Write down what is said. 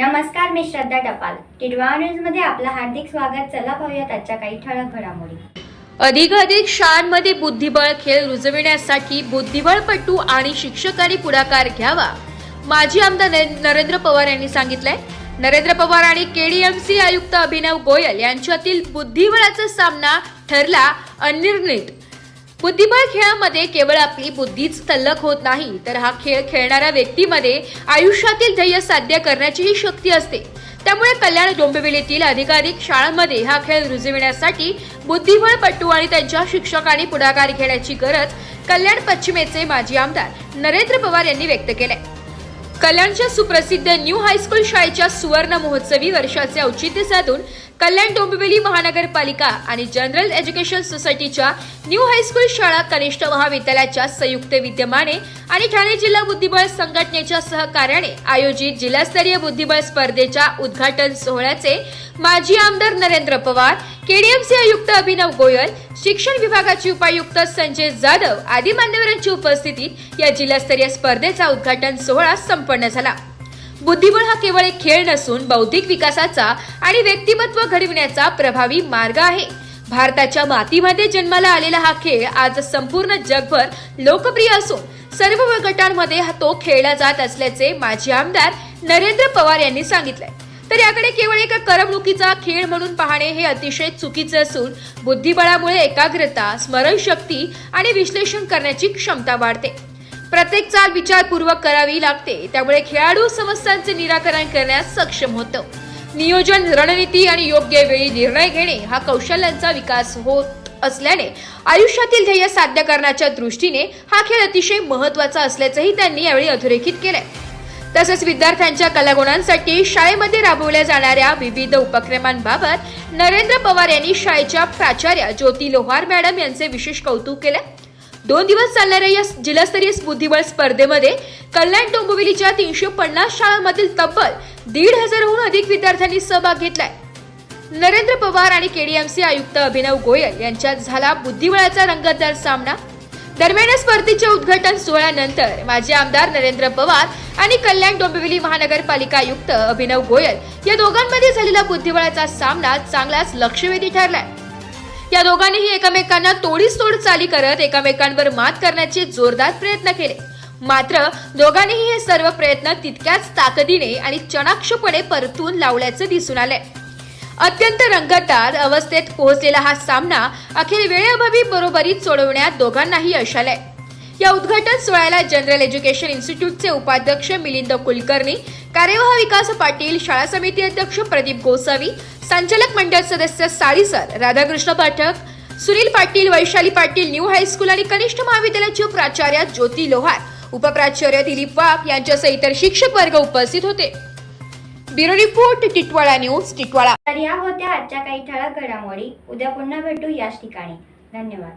नमस्कार मी श्रद्धा टपाल. टिडवा न्यूजमध्ये आपलं हार्दिक स्वागत. चला पाहूयात आजच्या काही ठळक घडामोडी. अधिकाधिक शाळांमध्ये बुद्धिबळ खेळ रुजविण्यासाठी बुद्धिबळपटू आणि शिक्षकांनी पुढाकार घ्यावा. माजी आमदार नरेंद्र पवार यांनी सांगितलंय नरेंद्र पवार आणि केडीएमसी आयुक्त अभिनव गोयल यांच्यातील बुद्धिबळाचा सामना ठरला अनिर्णित. बुद्धिबळ खेळामध्ये केवळ आपली बुद्धीच तल्लख होत नाही तर हा खेळ खेळणाऱ्या व्यक्तीमध्ये आयुष्यातील ध्येय साध्य करण्याचीही शक्ती असते. त्यामुळे कल्याण डोंबिवलीतील अधिकाधिक शाळांमध्ये हा खेळ रुजविण्यासाठी बुद्धिबळपटू आणि त्यांच्या शिक्षकांनी पुढाकार घेण्याची गरज कल्याण पश्चिमेचे माजी आमदार नरेंद्र पवार यांनी व्यक्त केलाय. कल्याणच्या सुप्रसिद्ध न्यू हायस्कूल शाळेच्या सुवर्ण महोत्सवी वर्षाचे औचित्य साधून कल्याण डोंबिवली महानगरपालिका आणि जनरल एज्युकेशन सोसायटीच्या न्यू हायस्कूल शाळा कनिष्ठ महाविद्यालयाच्या संयुक्त विद्यमाने आणि ठाणे जिल्हा बुद्धिबळ संघटनेच्या सहकार्याने आयोजित जिल्हास्तरीय बुद्धिबळ स्पर्धेच्या उद्घाटन सोहळ्याचे माजी आमदार नरेंद्र पवार केडीएमसी आयुक्त अभिनव गोयल शिक्षण विभागाचे उपायुक्त संजय जाधव आदी मान्यवरांची उपस्थितीत या जिल्हास्तरीय स्पर्धेचा उद्घाटन सोहळा संपन्न झाला. बुद्धिबळ हा केवळ एक खेळ नसून बौद्धिक विकासाचा आणि व्यक्तिमत्व घडविण्याचा प्रभावी मार्ग आहे. भारताच्या मातीमध्ये जन्माला आलेला हा खेळ आज संपूर्ण जगभर लोकप्रिय असून सर्व गटांमध्ये हा तो खेळला जात असल्याचे माजी आमदार नरेंद्र पवार यांनी सांगितले तर याकडे केवळ एका करमणुकीचा खेळ म्हणून पाहणे हे अतिशय चुकीचे असून बुद्धिबळामुळे एकाग्रता स्मरणशक्ती आणि विश्लेषण करण्याची क्षमता वाढते. प्रत्येक चाल विचारपूर्वक करावी लागते. त्यामुळे खेळाडू समस्यांचे निराकरण करण्यास सक्षम होतं. नियोजन रणनीती आणि योग्य वेळी निर्णय घेणे हा कौशल्यांचा विकास होत असल्याने आयुष्यातील ध्येय साध्य करण्याच्या दृष्टीने हा खेळ अतिशय महत्त्वाचा असल्याचंही त्यांनी यावेळी अधोरेखित केलंय. तसेच विद्यार्थ्यांच्या कलागुणांसाठी शाळेमध्ये राबवल्या जाणाऱ्या विविध उपक्रमांबाबत नरेंद्र पवार यांनी शाळेच्या प्राचार्य ज्योती लोहार मॅडम यांचे विशेष कौतुक केले. दोन दिवस चालणाऱ्या या जिल्हास्तरीय बुद्धिबळ स्पर्धेमध्ये कल्याण डोंबिवलीच्या तीनशे पन्नास शाळांमधील तब्बल दीड हजारहून अधिक विद्यार्थ्यांनी सहभाग घेतलाय. नरेंद्र पवार आणि केडीएमसी आयुक्त अभिनव गोयल यांच्यात झाला बुद्धिबळाचा रंगतदार सामना. दरम्यान या स्पर्धेच्या उद्घाटन सोहळ्यानंतर माजी आमदार नरेंद्र पवार आणि कल्याण डोंबिवली महानगरपालिका आयुक्त अभिनव गोयल या दोघांमध्ये झालेला बुद्धिबळाचा सामना चांगलाच लक्षवेधी ठरलाय. या दोघांनीही एकमेकांना तोडीस तोड चाली करत एकमेकांवर मात करण्याचे जोरदार प्रयत्न केले. मात्र दोघांनीही हे सर्व प्रयत्न तितक्याच ताकदीने आणि चणाक्षपणे परतून लावल्याचं दिसून आलंय. अत्यंत रंगतदार अवस्थेत पोहोचलेला हा सामना अखेर वेळेअभावी बरोबरीत सोडवण्यात दोघांनाही यश आलंय. या उद्घाटन सोहळ्याला जनरल एज्युकेशन इन्स्टिट्यूटचे उपाध्यक्ष मिलिंद कुलकर्णी कार्यवाह विकास पाटील शाळा समिती अध्यक्ष प्रदीप गोसावी संचालक मंडळ सदस्य Sali sir Radhakrishna Pathak Sunil Patil Vaishali Patil new high school आणि कनिष्ठ महाविद्यालयाचे प्राचार्य ज्योती लोहार उपप्राचार्य दिलीप वाघ यांच्यासह इतर शिक्षक वर्ग उपस्थित होते. Bureau report Titwala news Titwala. तर या होत्या आजच्या काही ठळक घडामोडी. उद्या पुन्हा भेटू याच ठिकाणी. धन्यवाद.